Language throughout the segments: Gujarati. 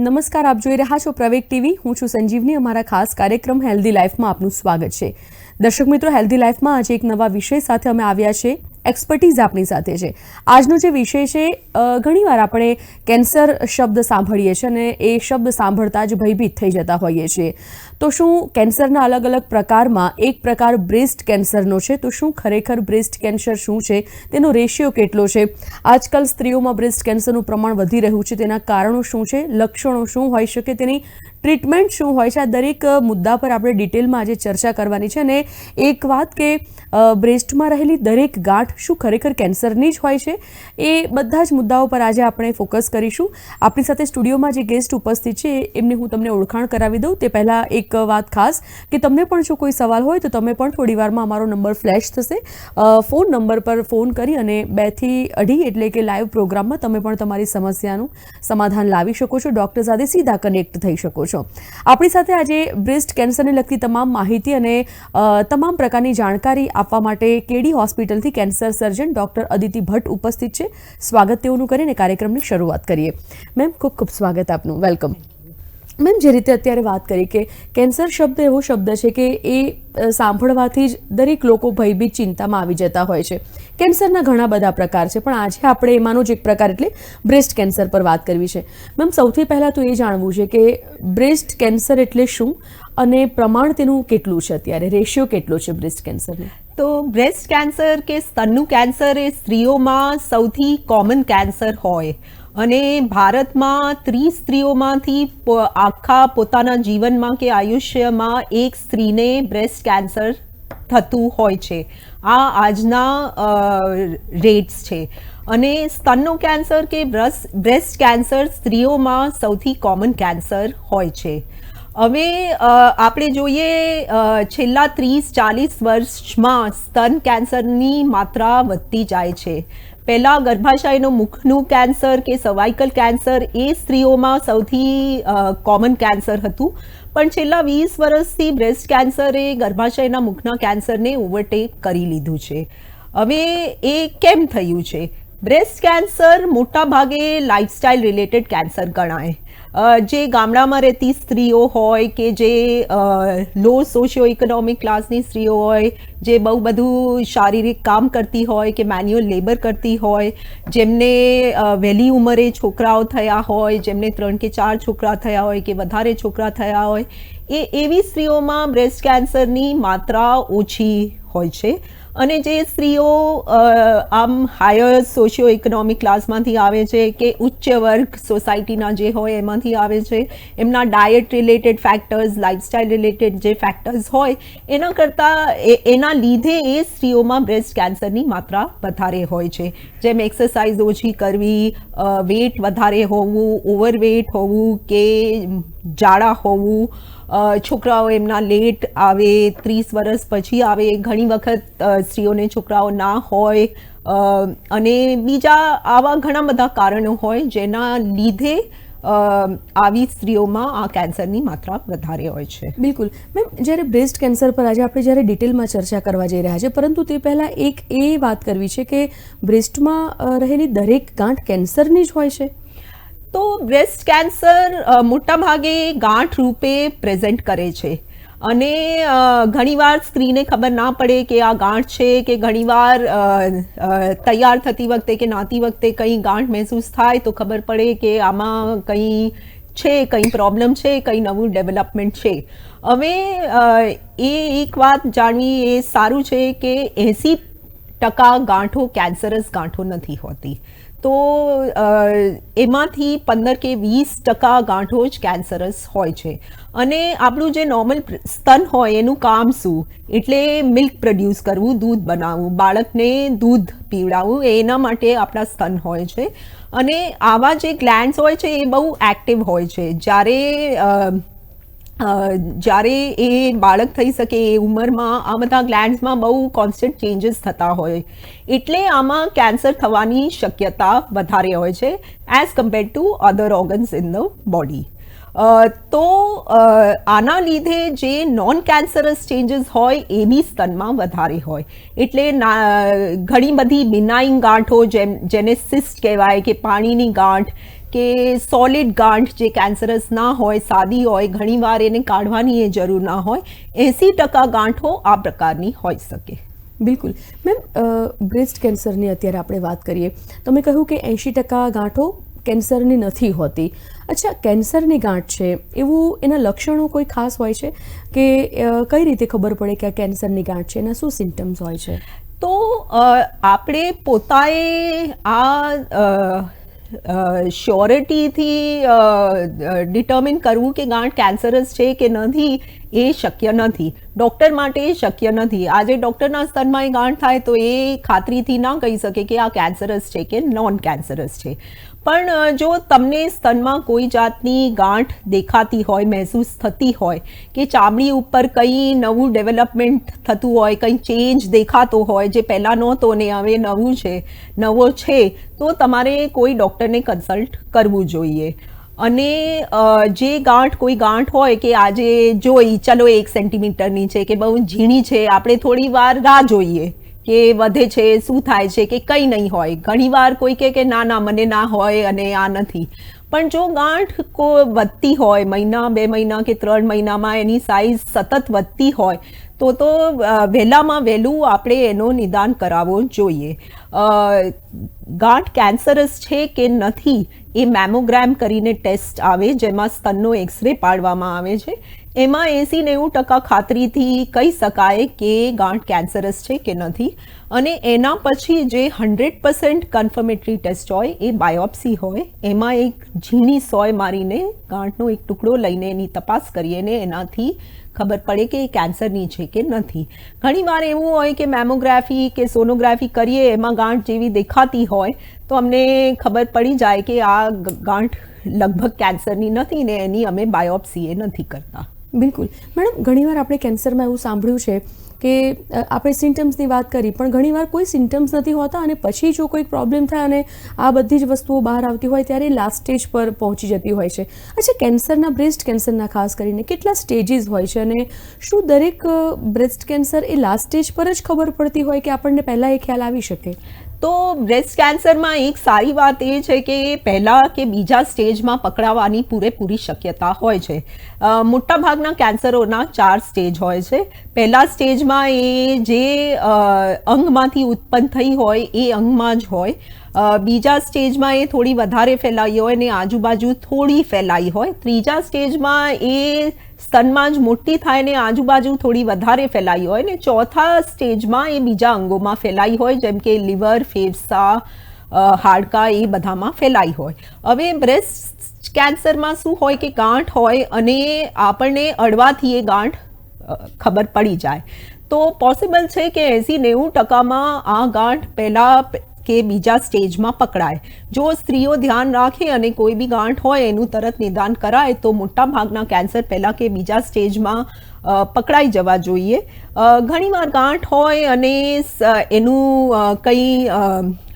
નમસ્કાર, આપ જોઈ રહ્યા છો પ્રવેગ ટીવી. હું છું સંજીવની. અમારા ખાસ કાર્યક્રમ હેલ્ધી લાઈફમાં આપનું સ્વાગત છે. દર્શક મિત્રો, હેલ્ધી લાઈફમાં આજે એક નવા વિષય સાથે અમે આવ્યા છે એક્સપર્ટીઝ આપણી સાથે છે. આજનો જે વિષય છે ઘણીવાર આપણે કેન્સર શબ્દ સાંભળીએ છીએ અને એ શબ્દ સાંભળતા જ ભયભીત થઈ જતા હોઈએ છીએ. તો શું કેન્સરના અલગ અલગ પ્રકારમાં એક પ્રકાર બ્રેસ્ટ કેન્સરનો છે? તો શું ખરેખર બ્રેસ્ટ કેન્સર શું છે? તેનો રેશિયો કેટલો છે? આજકાલ સ્ત્રીઓમાં બ્રેસ્ટ કેન્સરનું પ્રમાણ વધી રહ્યું છે. તેના કારણો શું છે? લક્ષણો શું હોઈ શકે? તેની ટ્રીટમેન્ટ શું હોય છે? આ દરેક મુદ્દા પર આપણે ડિટેલમાં આજે ચર્ચા કરવાની છે અને એક વાત કે બ્રેસ્ટમાં રહેલી દરેક ગાંઠ શું ખરેખર કેન્સરની જ હોય છે? એ બધા જ મુદ્દાઓ પર આજે આપણે ફોકસ કરીશું. આપણી સાથે સ્ટુડિયોમાં જે ગેસ્ટ ઉપસ્થિત છે, એમની હું તમને ઓળખાણ કરાવી દઉં. તે પહેલાં એક વાત ખાસ કે તમને પણ જો કોઈ સવાલ હોય તો તમે પણ થોડી વારમાં અમારો નંબર ફ્લેશ થશે. ફોન નંબર પર ફોન કરી અને બેથી અઢી એટલે કે લાઈવ પ્રોગ્રામમાં તમે પણ તમારી સમસ્યાનું સમાધાન લાવી શકો છો. ડૉક્ટર સાથે સીધા કનેક્ટ થઈ શકો છો. આપણી સાથે આજે બ્રેસ્ટ કેન્સરને લગતી તમામ માહિતી અને તમામ પ્રકારની જાણકારી આપવા માટે KD હોસ્પિટલથી cancer surgeon doctor Aditi Bhatt ઉપસ્થિત છે. સ્વાગત તેઓનું કરીને કાર્યક્રમની શરૂઆત કરીએ. મેમ, ખૂબ ખૂબ સ્વાગત આપનું. વેલકમ. મેમ, જે રીતે અત્યારે વાત કરી કે કેન્સર શબ્દ એવો શબ્દ છે કે એ સાંભળવાથી જ દરેક લોકો ભયભીત ચિંતામાં આવી જતા હોય છે. કેન્સરના ઘણા બધા પ્રકાર છે, પણ આજે આપણે એમાંનો જ એક પ્રકાર એટલે બ્રેસ્ટ કેન્સર પર વાત કરવી છે. મેમ, સૌથી પહેલાં તો એ જાણવું છે કે બ્રેસ્ટ કેન્સર એટલે શું અને પ્રમાણ તેનું કેટલું છે અત્યારે? રેશિયો કેટલો છે બ્રેસ્ટ કેન્સરનું? તો બ્રેસ્ટ કેન્સર કે સ્તનનું કેન્સર એ સ્ત્રીઓમાં સૌથી કોમન કેન્સર હોય. અને ભારતમાં ત્રીસ સ્ત્રીઓમાંથી આખા પોતાના જીવનમાં કે આયુષ્યમાં એક સ્ત્રીને બ્રેસ્ટ કેન્સર થતું હોય છે. આ આજના રેટ્સ છે. અને સ્તનનું કેન્સર કે બ્રેસ્ટ કેન્સર સ્ત્રીઓમાં સૌથી કોમન કેન્સર હોય છે. હવે આપણે જોઈએ છેલ્લા ત્રીસ ચાલીસ વર્ષમાં સ્તન કેન્સરની માત્રા વધતી જાય છે. પહેલાં ગર્ભાશયનો મુખનું કેન્સર કે સર્વાઇકલ કેન્સર એ સ્ત્રીઓમાં સૌથી કોમન કેન્સર હતું. પણ છેલ્લા વીસ વર્ષથી બ્રેસ્ટ કેન્સરે ગર્ભાશયના મુખના કેન્સરને ઓવરટેક કરી લીધું છે. હવે એ કેમ થયું છે? બ્રેસ્ટ કેન્સર મોટા ભાગે લાઇફસ્ટાઇલ રિલેટેડ કેન્સર ગણાય. જે ગામડામાં રહેતી સ્ત્રીઓ હોય કે જે લો સોશિયો ઇકોનોમિક ક્લાસની સ્ત્રીઓ હોય, જે બહુ બધું શારીરિક કામ કરતી હોય કે મેન્યુઅલ લેબર કરતી હોય, જેમને વહેલી ઉંમરે છોકરાઓ થયા હોય, જેમને ત્રણ કે ચાર છોકરા થયા હોય કે વધારે છોકરા થયા હોય, એ એવી સ્ત્રીઓમાં બ્રેસ્ટ કેન્સરની માત્રા ઓછી હોય છે. અને જે સ્ત્રીઓ આમ હાયર સોશિયો ઇકોનોમિક ક્લાસમાંથી આવે છે કે ઉચ્ચ વર્ગ સોસાયટીના જે હોય એમાંથી આવે છે, એમના diet related factors lifestyle related જે ફેક્ટર્સ હોય, એના કરતાં એના લીધે એ સ્ત્રીઓમાં બ્રેસ્ટ કેન્સરની માત્રા વધારે હોય છે. જેમ એક્સરસાઇઝ ઓછી કરવી વેટ વધારે હોવું ઓવરવેટ હોવું કે જાડા હોવું છોકરાઓ એમના લેટ આવે, ત્રીસ વર્ષ પછી આવે, ઘણી વખત સ્ત્રીઓને છોકરાઓ ના હોય અને બીજા આવા ઘણા બધા કારણો હોય જેના લીધે આવી સ્ત્રીઓમાં આ કેન્સરની માત્રા વધારે હોય છે. બિલકુલ. મેમ, જ્યારે બ્રેસ્ટ કેન્સર પર આજે આપણે જ્યારે ડિટેલમાં ચર્ચા કરવા જઈ રહ્યા છે પરંતુ તે પહેલાં એક એ વાત કરવી છે કે બ્રેસ્ટમાં રહેલી દરેક ગાંઠ કેન્સરની જ હોય છે. તો બ્રેસ્ટ કેન્સર મોટાભાગે મોટા ભાગે ગાંઠ રૂપે પ્રેઝન્ટ કરે છે. અને ઘણીવાર સ્ત્રીને ખબર ના પડે કે આ ગાંઠ છે કે ઘણીવાર તૈયાર થતી વખતે કે નાતી વખતે કંઈ ગાંઠ મહેસૂસ થાય તો ખબર પડે કે આમાં કંઈ છે, કંઈ પ્રોબ્લેમ છે, કંઈ નવું ડેવલપમેન્ટ છે. હવે એ એક વાત જાણવી એ સારું છે કે એંસી ટકા ગાંઠો કેન્સરસ ગાંઠો નથી હોતી. તો એમાંથી પંદર કે વીસ ટકા ગાંઠો જ કેન્સરસ હોય છે. અને આપણું જે નોર્મલ સ્તન હોય એનું કામ શું? એટલે મિલ્ક પ્રોડ્યુસ કરવું, દૂધ બનાવવું. બાળકને દૂધ પીવડાવવું એના માટે આપણા સ્તન હોય છે. અને આવા જે ગ્લેન્ડ્સ હોય છે, એ બહુ એક્ટિવ હોય છે. જ્યારે જ્યારે એ બાળક થઈ શકે એ ઉંમરમાં આ બધા ગ્લેન્ડ્સમાં બહુ કોન્સ્ટન્ટ ચેન્જીસ થતા હોય. એટલે આમાં કેન્સર થવાની શક્યતા વધારે હોય છે as compare to other organs in the body તો આના લીધે જે નોન કેન્સરસ ચેન્જીસ હોય એ બી સ્તનમાં વધારે હોય. એટલે ઘણી બધી બિનાઇન ગાંઠો જેમ જેને સિસ્ટ કહેવાય કે પાણીની ગાંઠ કે સોલિડ ગાંઠ જે કેન્સરસ ના હોય સાદી હોય ઘણીવાર એને કાઢવાની એ જરૂર ના હોય એંસી ટકા ગાંઠો આ પ્રકારની હોઈ શકે. બિલકુલ. મેમ બ્રેસ્ટ કેન્સરની અત્યારે આપણે વાત કરીએ. તમે કહ્યું કે એંશી ટકા ગાંઠો કેન્સરની નથી હોતી. અચ્છા કેન્સરની ગાંઠ છે એવું એના લક્ષણો કોઈ ખાસ હોય છે? કે કઈ રીતે ખબર પડે કે આ કેન્સરની ગાંઠ છે? એના શું સિમ્ટમ્સ હોય છે? તો આપણે પોતાએ આ શ્યોરિટીથી ડિટર્મિન કરવું કે ગાંઠ કેન્સરસ છે કે નથી, એ શક્ય નથી. ડૉક્ટર માટે એ શક્ય નથી. આજે ડૉક્ટરના સ્તરમાં એ ગાંઠ થાય તો એ ખાતરીથી ના કહી શકે કે આ કેન્સરસ છે કે નોન કેન્સરસ છે. પણ જો તમને સ્તનમાં કોઈ જાતની ગાંઠ દેખાતી હોય, મહેસૂસ થતી હોય કે ચામડી ઉપર કંઈ નવું ડેવલપમેન્ટ થતું હોય, કંઈ ચેન્જ દેખાતો હોય, જે પહેલાં નહોતો ને હવે નવું છે, નવો છે, તો તમારે કોઈ ડૉક્ટરને કન્સલ્ટ કરવું જોઈએ. અને જે ગાંઠ, કોઈ ગાંઠ હોય કે આજે જોઈ, ચલો એક સેન્ટીમીટરની છે કે બહુ ઝીણી છે, આપણે થોડી વાર રાહ જોઈએ. કે વધે છે, શું થાય છે કે કંઈ નહીં હોય. ઘણીવાર કોઈ કહે કે ના ના, મને ના હોય અને આ નથી. પણ જો ગાંઠ કો વધતી હોય, મહિના, બે મહિના કે ત્રણ મહિનામાં એની સાઇઝ સતત વધતી હોય, તો તો વહેલામાં વહેલું આપણે એનો નિદાન કરાવવો જોઈએ. ગાંઠ કેન્સરસ છે કે નથી એ મેમોગ્રામ કરીને ટેસ્ટ આવે, જેમાં સ્તનનો એક્સરે પાડવામાં આવે છે. એમાં એંસી નેવું ટકા ખાતરીથી કહી શકાય કે ગાંઠ કેન્સરસ છે કે નથી. અને એના પછી જે હંડ્રેડ પર્સન્ટ કન્ફર્મેટરી ટેસ્ટ હોય, એ બાયોપ્સી હોય, એમાં એક ઝીણી સોય મારીને ગાંઠનો એક ટુકડો લઈને એની તપાસ કરીએ ને એનાથી ખબર પડે કે એ કેન્સરની છે કે નથી. ઘણીવાર એવું હોય કે મેમોગ્રાફી કે સોનોગ્રાફી કરીએ, એમાં ગાંઠ જેવી દેખાતી હોય, તો અમને ખબર પડી જાય કે આ ગાંઠ લગભગ કેન્સરની નથી ને એની અમે બાયોપ્સી એ નથી કરતા. બિલકુલ. મેડમ, ઘણીવાર આપણે કેન્સરમાં એવું સાંભળ્યું છે કે આપણે સિમ્ટમ્સની વાત કરી, પણ ઘણીવાર કોઈ સિમ્ટમ્સ નથી હોતા અને પછી જો કોઈ પ્રોબ્લેમ થાય અને આ બધી જ વસ્તુઓ બહાર આવતી હોય ત્યારે લાસ્ટ સ્ટેજ પર પહોંચી જતી હોય છે. અચ્છા, કેન્સરના, બ્રેસ્ટ કેન્સરના ખાસ કરીને કેટલા સ્ટેજીસ હોય છે અને શું દરેક બ્રેસ્ટ કેન્સર એ લાસ્ટ સ્ટેજ પર જ ખબર પડતી હોય કે આપણને પહેલાં એ ખ્યાલ આવી શકે? તો બ્રેસ્ટ કેન્સરમાં એક સારી વાત એ છે કે પહેલાં કે બીજા સ્ટેજમાં પકડાવાની પૂરેપૂરી શક્યતા હોય છે. મોટાભાગના કેન્સરોના ચાર સ્ટેજ હોય છે. પહેલા સ્ટેજમાં એ જે અંગમાંથી ઉત્પન્ન થઈ હોય એ અંગમાં જ હોય. બીજા સ્ટેજમાં એ થોડી વધારે ફેલાઈ હોય ને આજુબાજુ થોડી ફેલાઈ હોય. ત્રીજા સ્ટેજમાં એ સ્તનમાં જ મોટી થાય ને આજુબાજુ થોડી વધારે ફેલાઈ હોય ને ચોથા સ્ટેજમાં એ બીજા અંગોમાં ફેલાઈ હોય, જેમ કે લીવર, ફેફસા હાડકાં એ બધામાં ફેલાઈ હોય. હવે બ્રેસ્ટ કેન્સરમાં શું હોય કે ગાંઠ હોય અને આપણને અડવાથી એ ગાંઠ ખબર પડી જાય. તો પોસિબલ છે કે એંસી નેવું ટકામાં આ ગાંઠ પહેલાં કે બીજા સ્ટેજમાં પકડાય. જો સ્ત્રીઓ ધ્યાન રાખે અને કોઈ બી ગાંઠ હોય એનું તરત નિદાન કરાય, તો મોટા ભાગના કેન્સર પહેલાં કે બીજા સ્ટેજમાં પકડાઈ જવા જોઈએ. ઘણીવાર ગાંઠ હોય અને એનું કંઈ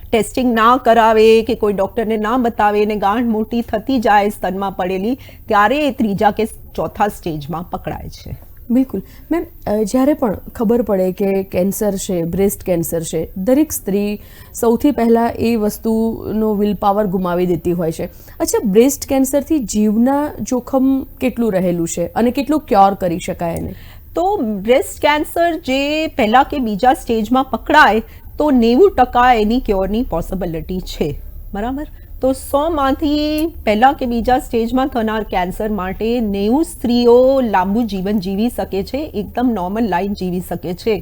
ટેસ્ટિંગ ના કરાવે કે કોઈ ડૉક્ટરને ના બતાવે અને ગાંઠ મોટી થતી જાય સ્તનમાં પડેલી, ત્યારે એ ત્રીજા કે ચોથા સ્ટેજમાં પકડાય છે. બિલકુલ. મેમ જ્યારે પણ ખબર પડે કે કેન્સર છે, બ્રેસ્ટ કેન્સર છે, દરેક સ્ત્રી સૌથી પહેલાં એ વસ્તુનો વિલ પાવર ગુમાવી દેતી હોય છે. અચ્છા, બ્રેસ્ટ કેન્સરથી જીવના જોખમ કેટલું રહેલું છે અને કેટલું ક્યોર કરી શકાય એને? તો બ્રેસ્ટ કેન્સર જે પહેલાં કે બીજા સ્ટેજમાં પકડાય, તો નેવું ટકા એની ક્યોરની પોસિબિલિટી છે. બરાબર? તો સોમાંથી પહેલા કે બીજા સ્ટેજમાં થનાર કેન્સર માટે નેવું સ્ત્રીઓ લાંબુ જીવન જીવી શકે છે, એકદમ નોર્મલ લાઈફ જીવી શકે છે.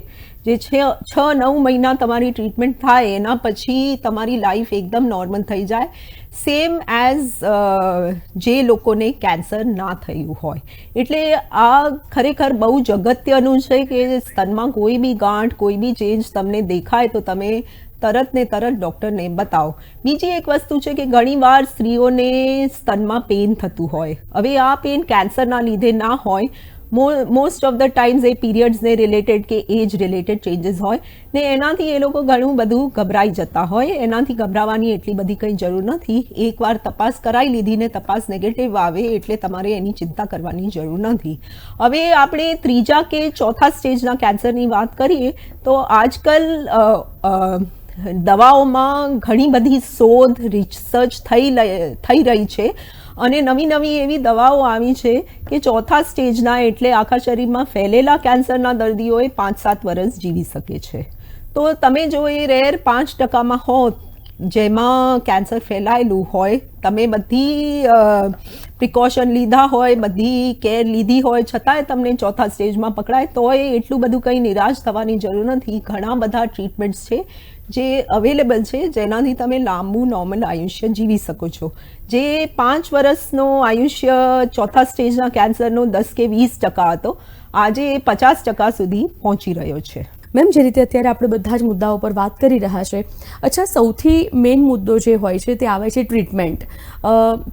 જે છે નવ મહિના તમારી ટ્રીટમેન્ટ થાય, એના પછી તમારી લાઈફ એકદમ નોર્મલ થઈ જાય. સેમ એઝ જે લોકોને કેન્સર ના થયું હોય. એટલે આ ખરેખર બહુ જ અગત્યનું છે કે સ્તનમાં કોઈ બી ગાંઠ, કોઈ બી ચેન્જ તમને દેખાય તો તમે તરત ને તરત ડૉક્ટરને બતાવો. બીજી એક વસ્તુ છે કે ઘણીવાર સ્ત્રીઓને સ્તનમાં પેઇન થતું હોય. હવે આ પેઇન કેન્સરના લીધે ના હોય. મોસ્ટ ઓફ ધ ટાઈમ્સ એ પીરિયડ્સને રિલેટેડ કે એજ રિલેટેડ ચેન્જીસ હોય ને એનાથી એ લોકો ઘણું બધું ગભરાઈ જતા હોય. એનાથી ગભરાવાની એટલી બધી કંઈ જરૂર નથી. એકવાર તપાસ કરાવી લીધીને તપાસ નેગેટિવ આવે એટલે તમારે એની ચિંતા કરવાની જરૂર નથી. હવે આપણે ત્રીજા કે ચોથા સ્ટેજના કેન્સરની વાત કરીએ તો આજકાલ દવાઓમાં ઘણી બધી શોધ રિસર્ચ થઈ થઈ રહી છે. અને નવી નવી એવી દવાઓ આવી છે કે ચોથા સ્ટેજના એટલે આખા શરીરમાં ફેલેલા કેન્સરના દર્દીઓએ પાંચ સાત વર્ષ જીવી શકે છે. તો તમે જો એ રેર પાંચ ટકામાં હો જેમાં કેન્સર ફેલાયેલું હોય, તમે બધી પ્રિકોશન લીધા હોય, બધી કેર લીધી હોય, છતાંય તમને ચોથા સ્ટેજમાં પકડાય, તોય એટલું બધું કંઈ નિરાશ થવાની જરૂર નથી. ઘણા બધા ટ્રીટમેન્ટ્સ છે જે અવેલેબલ છે, જેનાથી તમે લાંબુ નોર્મલ આયુષ્ય જીવી શકો છો. જે પાંચ વર્ષનો આયુષ્ય ચોથા સ્ટેજના કેન્સરનો દસ કે વીસ ટકા હતો, આજે પચાસ ટકા સુધી પહોંચી રહ્યો છે. મેમ, જે રીતે અત્યારે આપણે બધા જ મુદ્દાઓ પર વાત કરી રહ્યા છે, અચ્છા, સૌથી મેઇન મુદ્દો જે હોય છે તે આવે છે ટ્રીટમેન્ટ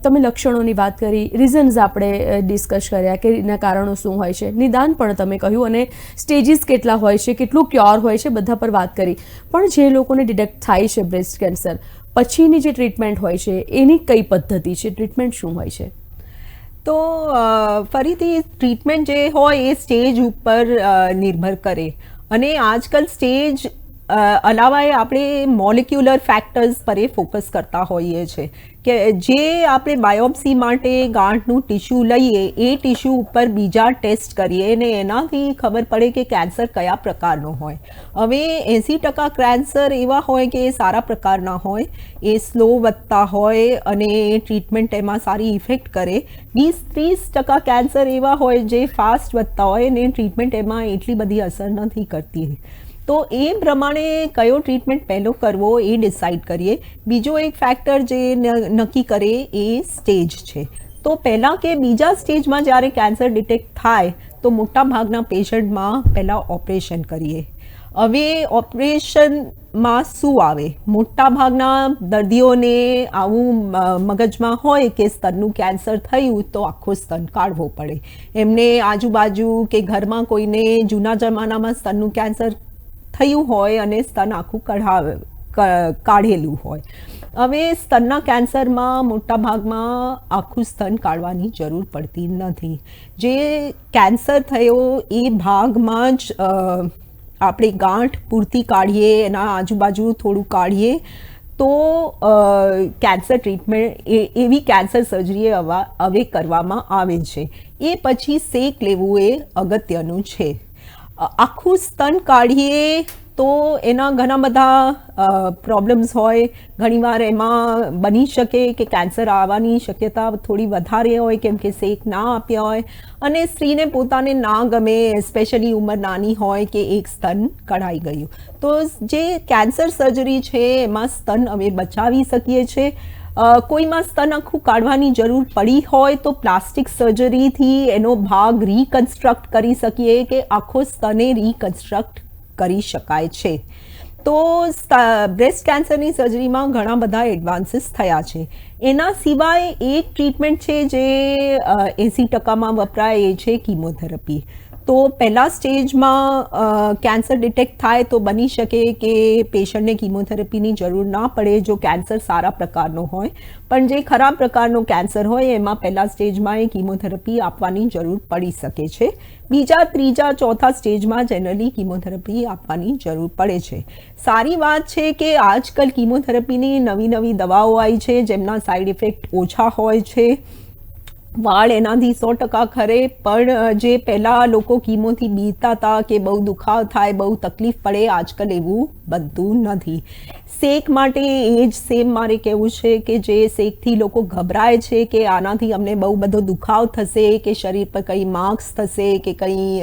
તમે લક્ષણોની વાત કરી રીઝન્સ આપણે ડિસ્કસ કર્યા કે એના કારણો શું હોય છે. નિદાન પણ તમે કહ્યું અને સ્ટેજીસ કેટલા હોય છે, કેટલું ક્યોર હોય છે, બધા પર વાત કરી. પણ જે લોકોને ડિટેક્ટ થાય છે બ્રેસ્ટ કેન્સર પછીની જે ટ્રીટમેન્ટ હોય છે, એની કઈ પદ્ધતિ છે? ટ્રીટમેન્ટ શું હોય છે? તો ફરીથી ટ્રીટમેન્ટ જે હોય એ સ્ટેજ ઉપર નિર્ભર કરે. અને આજકાલ સ્ટેજ અલાવાએ આપણે મોલિક્યુલર ફેક્ટર્સ પર એ ફોકસ કરતા હોઈએ છીએ કે જે આપણે બાયોપ્સી માટે ગાંઠનું ટીશ્યુ લઈએ, એ ટીશ્યુ ઉપર બીજા ટેસ્ટ કરીએ ને એનાથી ખબર પડે કે કેન્સર કયા પ્રકારનો હોય. હવે એંસી ટકા કેન્સર એવા હોય કે એ સારા પ્રકારના હોય, એ સ્લો વધતા હોય અને ટ્રીટમેન્ટ એમાં સારી ઇફેક્ટ કરે. વીસ ત્રીસ ટકા કેન્સર એવા હોય જે ફાસ્ટ વધતા હોય ને ટ્રીટમેન્ટ એમાં એટલી બધી અસર નથી કરતી. તો એ પ્રમાણે કયો ટ્રીટમેન્ટ પહેલો કરવો એ ડિસાઇડ કરીએ. બીજો એક ફેક્ટર જે નક્કી કરે એ સ્ટેજ છે. તો પહેલાં કે બીજા સ્ટેજમાં જ્યારે કેન્સર ડિટેક્ટ થાય, તો મોટા ભાગના પેશન્ટમાં પહેલાં ઓપરેશન કરીએ. હવે ઓપરેશનમાં શું આવે? મોટા ભાગના દર્દીઓને આવું મગજમાં હોય કે સ્તનનું કેન્સર થયું તો આખો સ્તન કાઢવો પડે. એમને આજુબાજુ કે ઘરમાં કોઈને જૂના જમાનામાં સ્તનનું કેન્સર થયું હોય અને સ્તન આખું કઢાવે કાઢેલું હોય. હવે સ્તનના કેન્સરમાં મોટા ભાગમાં આખું સ્તન કાઢવાની જરૂર પડતી નથી. જે કેન્સર થયો એ ભાગમાં જ આપણે ગાંઠ પૂરતી કાઢીએ, એના આજુબાજુ થોડું કાઢીએ, તો કેન્સર ટ્રીટમેન્ટ એવી કેન્સર સર્જરી હવા કરવામાં આવે છે. એ પછી શેક લેવું એ અગત્યનું છે. આખું સ્તન કાઢીએ તો એના ઘણા બધા પ્રોબ્લેમ્સ હોય. ઘણીવાર એમાં બની શકે કે કેન્સર આવવાની શક્યતા થોડી વધારે હોય, કેમ કે શેક ના આપ્યા હોય. અને સ્ત્રીને પોતાને ના ગમે સ્પેશિયલી ઉંમર નાની હોય કે એક સ્તન કઢાઈ ગયું. તો જે કેન્સર સર્જરી છે, એમાં સ્તન અમે બચાવી શકીએ છીએ. કોઈમાં સ્તન આખું કાઢવાની જરૂર પડી હોય તો પ્લાસ્ટિક સર્જરીથી એનો ભાગ રીકન્સ્ટ્રક્ટ કરી શકીએ કે આખો સ્તને રીકન્સ્ટ્રક્ટ કરી શકાય છે. તો બ્રેસ્ટ કેન્સરની સર્જરીમાં ઘણા બધા એડવાન્સીસ થયા છે. એના સિવાય એક ટ્રીટમેન્ટ છે જે એંસી ટકામાં વપરાય એ છે કીમોથેરપી તો પહેલાં સ્ટેજમાં કેન્સર ડિટેક્ટ થાય તો બની શકે કે પેશન્ટને કીમોથેરાપીની જરૂર ના પડે જો કેન્સર સારા પ્રકારનો હોય. પણ જે ખરાબ પ્રકારનો કેન્સર હોય એમાં પહેલાં સ્ટેજમાં એ કીમોથેરાપી આપવાની જરૂર પડી શકે છે. બીજા, ત્રીજા, ચોથા સ્ટેજમાં જનરલી કીમોથેરાપી આપવાની જરૂર પડે છે. સારી વાત છે કે આજકાલ કીમોથેરાપીની નવી નવી દવાઓ આવી છે જેમના સાઈડ ઇફેક્ટ ઓછા હોય છે. વાળ એનાથી સો ટકા ખરે, પણ જે પહેલાં લોકો કીમોથી બીતા હતા કે બહુ દુખાવ થાય, બહુ તકલીફ પડે, આજકાલ એવું બનતું નથી. શેક માટે એ જ સેમ મારે કહેવું છે કે જે શેકથી લોકો ગભરાય છે કે આનાથી અમને બહુ બધો દુખાવ થશે, કે શરીર પર કંઈ માર્ક્સ થશે, કે કંઈ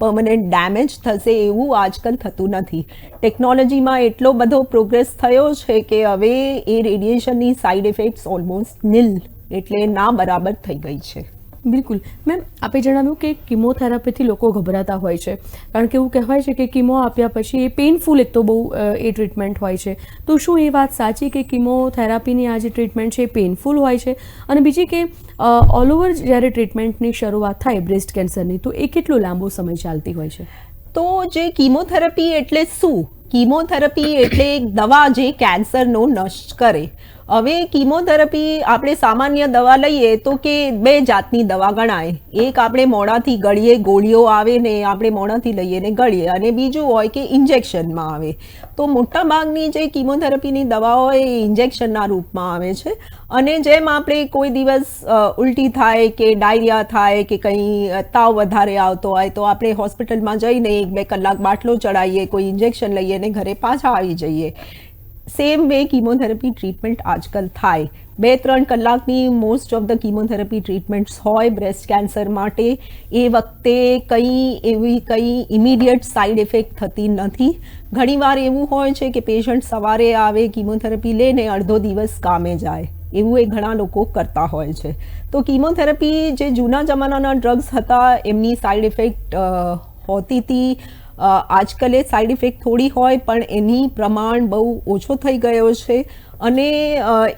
પરમનન્ટ ડેમેજ થશે એવું આજકાલ થતું નથી. ટેકનોલોજીમાં એટલો બધો પ્રોગ્રેસ થયો છે કે હવે એ રેડિયેશનની સાઈડ ઇફેક્ટ્સ ઓલમોસ્ટ નિલ એટલે ના બરાબર થઈ ગઈ છે. બિલકુલ. મેમ આપે જણાવ્યું કે કિમોથેરાપીથી લોકો ગભરાતા હોય છે. કારણ કે એવું કહેવાય છે કે કિમો આપ્યા પછી એ પેઇનફુલ એક તો બહુ એ ટ્રીટમેન્ટ હોય છે. તો શું એ વાત સાચી કે કિમોથેરાપીની આ જે ટ્રીટમેન્ટ છે એ પેઇનફુલ હોય છે? અને બીજી કે ઓલ ઓવર જ્યારે ટ્રીટમેન્ટની શરૂઆત થાય બ્રેસ્ટ કેન્સરની તો એ કેટલો લાંબો સમય ચાલતી હોય છે? તો જે કિમોથેરાપી એટલે શું? કિમોથેરાપી એટલે એક દવા જે કેન્સરનો નષ્ટ કરે. હવે કીમોથેરાપી આપણે સામાન્ય દવા લઈએ તો કે બે જાતની દવા ગણાય. એક આપણે મોડાથી ગળીએ, ગોળીઓ આવે ને આપણે મોડાથી લઈએ ને ગળીએ અને બીજું હોય કે ઇન્જેક્શનમાં આવે. તો મોટા ભાગની જે કીમોથેરાપીની દવાઓ એ ઇન્જેક્શનના રૂપમાં આવે છે અને જેમ આપણે કોઈ દિવસ ઉલટી થાય કે ડાયરિયા થાય કે કંઈ તાવ વધારે આવતો હોય તો આપણે હોસ્પિટલમાં જઈને એક બે કલાક બાટલો ચડાવીએ કોઈ ઇન્જેક્શન લઈએ ને ઘરે પાછા આવી જઈએ. સેમ વે કીમોથેરાપી ટ્રીટમેન્ટ આજકાલ થાય બે ત્રણ કલાકની most of the chemotherapy treatments હોય બ્રેસ્ટ કેન્સર માટે એ વખતે કંઈ એવી કંઈ ઇમિડિયેટ સાઇડ ઇફેક્ટ થતી નથી ઘણીવાર એવું હોય છે કે પેશન્ટ સવારે આવે કીમોથેરાપી લઈને અડધો દિવસ કામે જાય એવું એ ઘણા લોકો કરતા હોય છે તો કીમોથેરાપી જે જૂના જમાનાના ડ્રગ્સ હતા એમની સાઇડ ઇફેક્ટ હોતી હતી આજકાલે સાઇડ ઇફેક્ટ થોડી હોય, પણ એની પ્રમાણ બહુ ઓછો થઈ ગયો છે. અને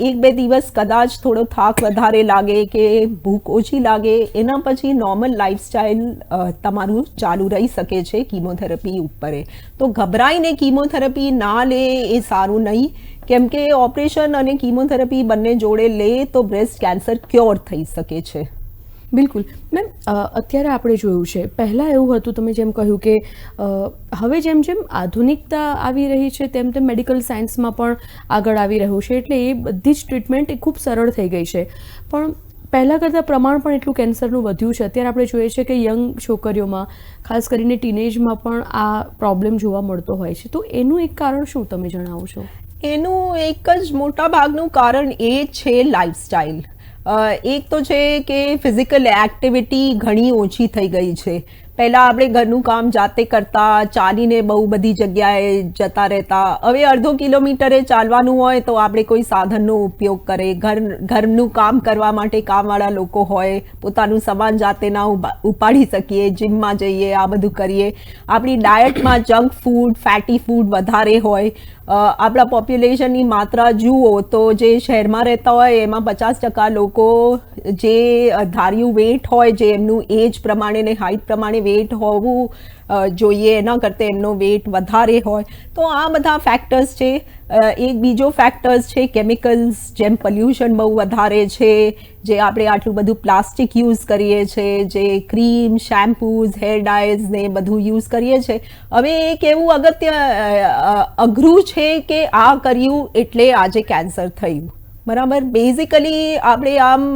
એક બે દિવસ કદાચ થોડો થાક વધારે લાગે કે ભૂખ ઓછી લાગે, એના પછી નોર્મલ લાઈફસ્ટાઈલ તમારું ચાલુ રહી શકે છે કીમોથેરાપી ઉપર તો ગભરાઈને કીમોથેરાપી ના લે એ સારું નહીં. કેમ કે ઓપરેશન અને કીમોથેરાપી બંને જોડે લે તો બ્રેસ્ટ કેન્સર ક્યોર થઈ શકે છે. બિલકુલ. મેમ અત્યારે આપણે જોયું છે. પહેલાં એવું હતું તમે જેમ કહ્યું કે હવે જેમ જેમ આધુનિકતા આવી રહી છે તેમ તેમ મેડિકલ સાયન્સમાં પણ આગળ આવી રહ્યું છે એટલે એ બધી જ ટ્રીટમેન્ટ એ ખૂબ સરળ થઈ ગઈ છે. પણ પહેલાં કરતાં પ્રમાણ પણ એટલું કેન્સરનું વધ્યું છે. અત્યારે આપણે જોઈએ છે કે યંગ છોકરીઓમાં ખાસ કરીને ટીનેજમાં પણ આ પ્રોબ્લેમ જોવા મળતો હોય છે. તો એનું એક કારણ શું તમે જણાવો છો? એનું એક જ મોટા ભાગનું કારણ એ છે લાઈફસ્ટાઈલ. અ, એક તો છે કે ફિઝિકલ એક્ટિવિટી ઘણી ઓછી થઈ ગઈ છે. પહેલાં આપણે ઘરનું કામ જાતે કરતા, ચાલીને બહુ બધી જગ્યાએ જતા રહેતા. હવે અડધો કિલોમીટરે ચાલવાનું હોય તો આપણે કોઈ સાધનનો ઉપયોગ કરે. ઘર, ઘરનું કામ કરવા માટે કામવાળા લોકો હોય, પોતાનું સામાન જાતે ના ઉપાડી શકીએ જીમમાં જઈએ, આ બધું કરીએ. આપણી ડાયટમાં જંક ફૂડ ફેટી ફૂડ વધારે હોય. આપણા પોપ્યુલેશનની માત્રા જુઓ તો જે શહેરમાં રહેતા હોય એમાં પચાસ ટકા લોકો જે ધાર્યું વેટ હોય જે એમનું એજ પ્રમાણે ને હાઇટ પ્રમાણે વેટ હોવું જોઈએ એના કરતાં એમનો વેટ વધારે હોય. તો આ બધા ફેક્ટર્સ છે. એક બીજો ફેક્ટર્સ છે કેમિકલ્સ જેમ પોલ્યુશન બહુ વધારે છે, જે આપણે આટલું બધું પ્લાસ્ટિક યુઝ કરીએ છીએ જે ક્રીમ શેમ્પૂઝ હેર ડાયઝ ને બધું યુઝ કરીએ છીએ હવે એક એવું અગત્ય અઘરું છે કે આ કર્યું એટલે આજે કેન્સર થયું. બરાબર? બેઝિકલી આપણે આમ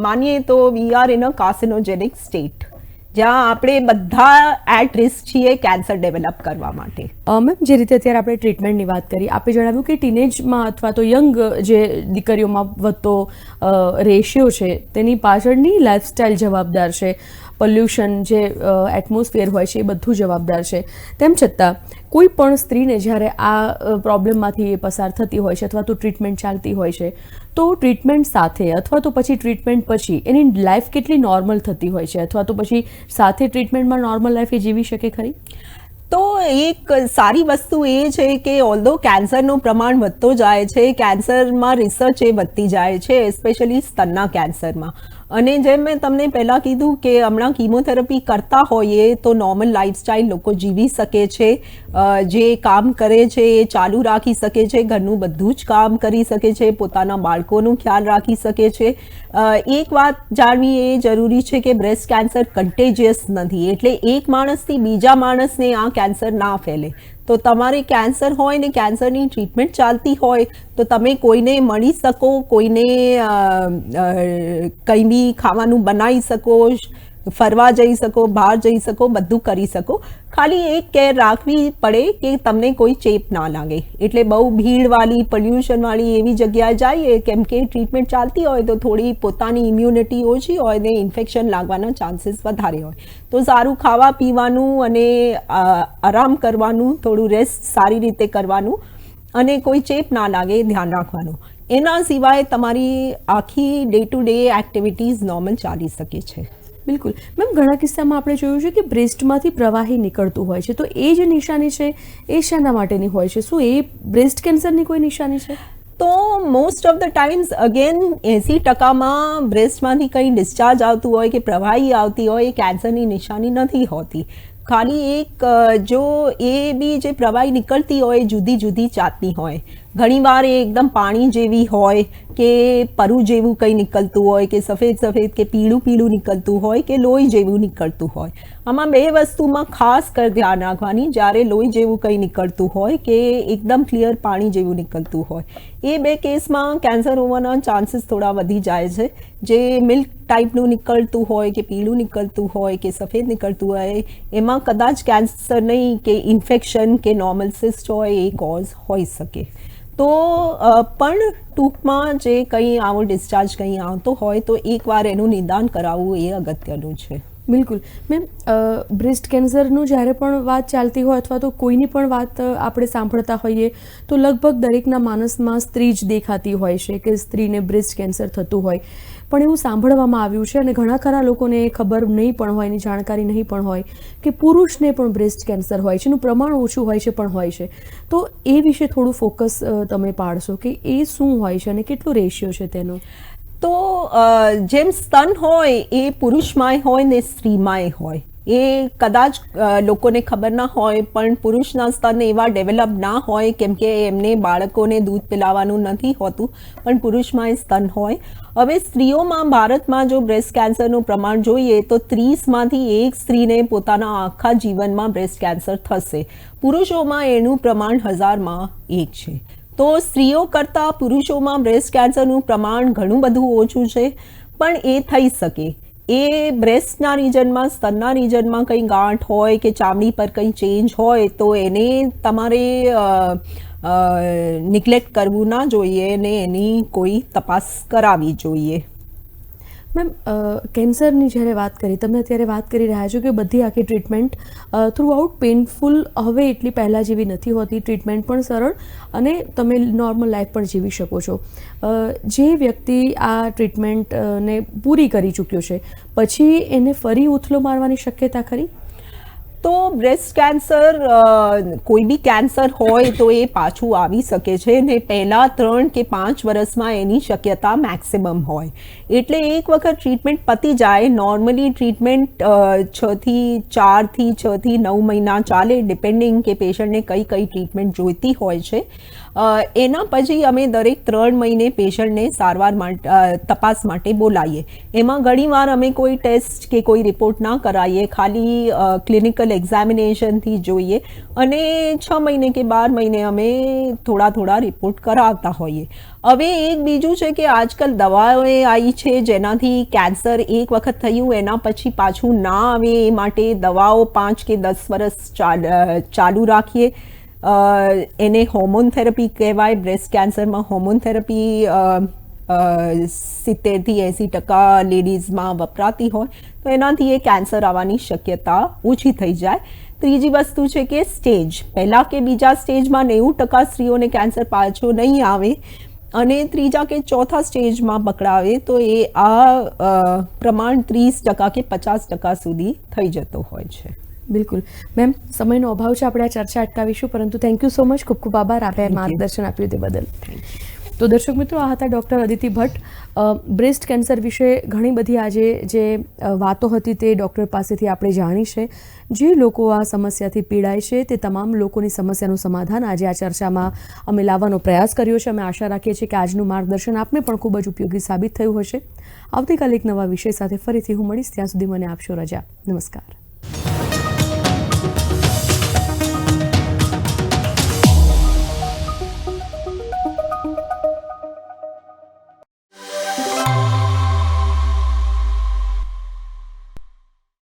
માનીએ તો we are in a carcinogenic state જ્યાં આપણે બધા એટ રિસ્ક છીએ કેન્સર ડેવલપ કરવા માટે. મેમ, જે રીતે અત્યારે આપણે ટ્રીટમેન્ટની વાત કરી, આપે જણાવ્યું કે ટીનેજમાં અથવા તો યંગ જે દીકરીઓમાં વધતો રેશિયો છે, તેની પાછળની લાઇફસ્ટાઇલ જવાબદાર છે. પોલ્યુશન જે એટમોસ્ફિયર હોય છે એ બધું જવાબદાર છે. તેમ છતાં, કોઈ પણ સ્ત્રીને જ્યારે આ પ્રોબ્લેમમાંથી એ પસાર થતી હોય છે અથવા તો ટ્રીટમેન્ટ ચાલતી હોય છે, તો ટ્રીટમેન્ટ સાથે અથવા તો પછી ટ્રીટમેન્ટ પછી એની લાઈફ કેટલી નોર્મલ થતી હોય છે અથવા તો પછી સાથે ટ્રીટમેન્ટમાં નોર્મલ લાઈફ એ જીવી શકે ખરી? તો એક સારી વસ્તુ એ છે કે ઓલધો કેન્સરનું પ્રમાણ વધતો જાય છે કેન્સરમાં રિસર્ચ એ વધતી જાય છે એસ્પેશિયલી સ્તનના કેન્સરમાં અને જેમ મેં તમને પહેલાં કીધું કે હમણાં કીમોથેરાપી કરતા હોઈએ તો નોર્મલ લાઇફસ્ટાઇલ લોકો જીવી શકે છે. જે કામ કરે છે એ ચાલુ રાખી શકે છે, ઘરનું બધું જ કામ કરી શકે છે, પોતાના બાળકોનું ખ્યાલ રાખી શકે છે. એક વાત જાણવી એ જરૂરી છે કે બ્રેસ્ટ કેન્સર કન્ટેજિયસ નથી, એટલે એક માણસથી બીજા માણસને આ કેન્સર ના ફેલે. તો તમારે કેન્સર હોય ને કેન્સરની ટ્રીટમેન્ટ ચાલતી હોય, તો તમે કોઈને મળી શકો, કોઈને કંઈ બી ખાવાનું બનાવી શકો ફરવા જઈ શકો, બહાર જઈ શકો, બધું કરી શકો. ખાલી એક કેર રાખવી પડે કે તમને કોઈ ચેપ ના લાગે. એટલે બહુ ભીડવાળી પોલ્યુશનવાળી એવી જગ્યાએ જઈએ, કેમ કે ટ્રીટમેન્ટ ચાલતી હોય તો થોડી પોતાની ઇમ્યુનિટી ઓછી હોય ને ઇન્ફેક્શન લાગવાના ચાન્સીસ વધારે હોય. તો સારું ખાવા પીવાનું અને આરામ કરવાનું, થોડું રેસ્ટ સારી રીતે કરવાનું અને કોઈ ચેપ ના લાગે ધ્યાન રાખવાનું. એના સિવાય તમારી આખી day to day activities normal ચાલી શકે છે. બિલકુલ. મેમ, ઘણા કિસ્સામાં આપણે જોયું છે કે બ્રેસ્ટમાંથી પ્રવાહી નીકળતું હોય છે. તો એ જે નિશાની છે, એ શાના માટેની હોય છે. શું એ બ્રેસ્ટ કેન્સરની કોઈ નિશાની છે? તો most of the times again એંસી ટકામાં બ્રેસ્ટમાંથી કંઈ ડિસ્ચાર્જ આવતું હોય કે પ્રવાહી આવતી હોય, એ કેન્સરની નિશાની નથી હોતી. ખાલી એક જો એ બી જે પ્રવાહી નીકળતી હોય જુદી જુદી જાતની હોય. ઘણીવાર એ એકદમ પાણી જેવી હોય કે પરુ જેવું કંઈ નીકળતું હોય, કે સફેદ સફેદ, કે પીળું પીળું નીકળતું હોય, કે લોહી જેવું નીકળતું હોય. આમાં બે વસ્તુમાં ખાસ કર ધ્યાન રાખવાની. જ્યારે લોહી જેવું કંઈ નીકળતું હોય, કે એકદમ ક્લિયર પાણી જેવું નીકળતું હોય. એ બે કેસમાં કેન્સર હોવાના ચાન્સીસ થોડા વધી જાય છે. જે મિલ્ક ટાઈપનું નીકળતું હોય, કે પીળું નીકળતું હોય, કે સફેદ નીકળતું હોય, એમાં કદાચ કેન્સર નહીં, કે ઇન્ફેક્શન કે નોર્મલ સિસ્ટ હોય, એ કોઝ હોઈ શકે. તો પણ ટૂંકમાં જે કંઈ આવો ડિસ્ચાર્જ કંઈ આવતો હોય તો એકવાર એનું નિદાન કરાવવું એ અગત્યનું છે. બિલકુલ. મેમ બ્રેસ્ટ કેન્સરનું જ્યારે પણ વાત ચાલતી હોય અથવા તો કોઈની પણ વાત આપણે સાંભળતા હોઈએ, તો લગભગ દરેકના માનસમાં સ્ત્રી જ દેખાતી હોય છે કે સ્ત્રીને બ્રેસ્ટ કેન્સર થતું હોય. પણ એવું સાંભળવામાં આવ્યું છે અને ઘણા ખરા લોકોને ખબર નહીં પણ હોય, એની જાણકારી નહીં પણ હોય કે પુરુષને પણ બ્રેસ્ટ કેન્સર હોય છે. એનું પ્રમાણ ઓછું હોય છે પણ હોય છે. તો એ વિશે થોડું ફોકસ તમે પાડશો કે એ શું હોય છે અને કેટલું રેશિયો છે તેનો? તો જેમ સ્તન હોય એ પુરુષમાંય હોય ને સ્ત્રીમાંય હોય. એ કદાચ લોકોને ખબર ના હોય, પણ પુરુષના સ્તરને એવા ડેવલપ ના હોય કેમ કે એમને બાળકોને દૂધ પિલાવવાનું નથી હોતું, પણ પુરુષમાં એ સ્તન હોય. હવે સ્ત્રીઓમાં, ભારતમાં જો બ્રેસ્ટ કેન્સરનું પ્રમાણ જોઈએ, તો ત્રીસમાંથી એક સ્ત્રીને પોતાના આખા જીવનમાં બ્રેસ્ટ કેન્સર થશે. પુરુષોમાં એનું પ્રમાણ હજારમાં એક છે. તો સ્ત્રીઓ કરતાં પુરુષોમાં બ્રેસ્ટ કેન્સરનું પ્રમાણ ઘણું બધું ઓછું છે, પણ એ થઈ શકે. એ બ્રેસ્ટના રિજનમાં, સ્તનના રિજનમાં કંઈ ગાંઠ હોય કે ચામડી પર કંઈ ચેન્જ હોય તો એને તમારે નિગ્લેક્ટ કરવું ના જોઈએ ને એની કોઈ તપાસ કરાવવી જોઈએ. મેમ કેન્સરની જ્યારે વાત કરી, તમે અત્યારે વાત કરી રહ્યા છો કે બધી આખી ટ્રીટમેન્ટ થ્રુ આઉટ પેઇનફુલ હવે એટલી પહેલાં જેવી નથી હોતી, ટ્રીટમેન્ટ પણ સરળ અને તમે નોર્મલ લાઈફ પણ જીવી શકો છો. જે વ્યક્તિ આ ટ્રીટમેન્ટ ને પૂરી કરી ચૂક્યો છે, પછી એને ફરી ઉથલો મારવાની શક્યતા ખરી? તો બ્રેસ્ટ કેન્સર કોઈ બી કેન્સર હોય તો એ પાછું આવી શકે છે ને પહેલાં ત્રણ કે પાંચ વર્ષમાં એની શક્યતા મેક્સિમમ હોય. એટલે એક વખત ટ્રીટમેન્ટ પતી જાય નોર્મલી ટ્રીટમેન્ટ છથી ચારથી છથી નવ મહિના ચાલે ડિપેન્ડિંગ કે પેશન્ટને કઈ કઈ ટ્રીટમેન્ટ જોઈતી હોય છે. એના પછી અમે દરેક ત્રણ મહિને પેશન્ટને સારવાર તપાસ માટે બોલાવીએ. એમાં ઘણીવાર અમે કોઈ ટેસ્ટ કે કોઈ રિપોર્ટ ના કરાવીએ ખાલી ક્લિનિકલ એક્ઝામિનેશનથી જોઈએ અને છ મહિને કે બાર મહિને અમે થોડા થોડા રિપોર્ટ કરાવતા હોઈએ. હવે એક બીજું છે કે આજકાલ દવાઓ આવી છે જેનાથી કેન્સર એક વખત થયું, એના પછી પાછું ના આવે એ માટે દવાઓ પાંચ કે દસ વર્ષ ચાલ- રાખીએ. એને હોર્મોન થેરપી કહેવાય બ્રેસ્ટ કેન્સરમાં હોર્મોન થેરપી સિત્તેરથી એંસી ટકા લેડીઝમાં વપરાતી હોય, તો એનાથી એ કેન્સર આવવાની શક્યતા ઓછી થઈ જાય. ત્રીજી વસ્તુ છે કે સ્ટેજ પહેલાં કે બીજા સ્ટેજમાં નેવું ટકા સ્ત્રીઓને કેન્સર પાછો નહીં આવે અને ત્રીજા કે ચોથા સ્ટેજમાં પકડાવે, તો એ આ પ્રમાણ ત્રીસ ટકા કે પચાસ ટકા સુધી થઈ જતો હોય છે. બિલકુલ. મેમ સમયનો અભાવ છે આપણે આ ચર્ચા અટકાવીશું પરંતુ થેન્ક યુ સો મચ ખૂબ ખૂબ આભાર. આપે માર્ગદર્શન આપ્યું તે બદલ. તો દર્શક મિત્રો આ હતા doctor Aditi Bhatt. Breast cancer વિશે ઘણી બધી આજે જે વાતો હતી તે ડૉક્ટર પાસેથી આપણે જાણી છે. જે લોકો આ સમસ્યાથી પીડાય છે તે તમામ લોકોની સમસ્યાનું સમાધાન આજે આ ચર્ચામાં અમે લાવવાનો પ્રયાસ કર્યો છે. અમે આશા રાખીએ છીએ કે આજનું માર્ગદર્શન આપને પણ ખૂબ જ ઉપયોગી સાબિત થયું હશે. આવતીકાલે એક નવા વિષય સાથે ફરીથી હું મળીશ. ત્યાં સુધી મને આપશો રજા. નમસ્કાર.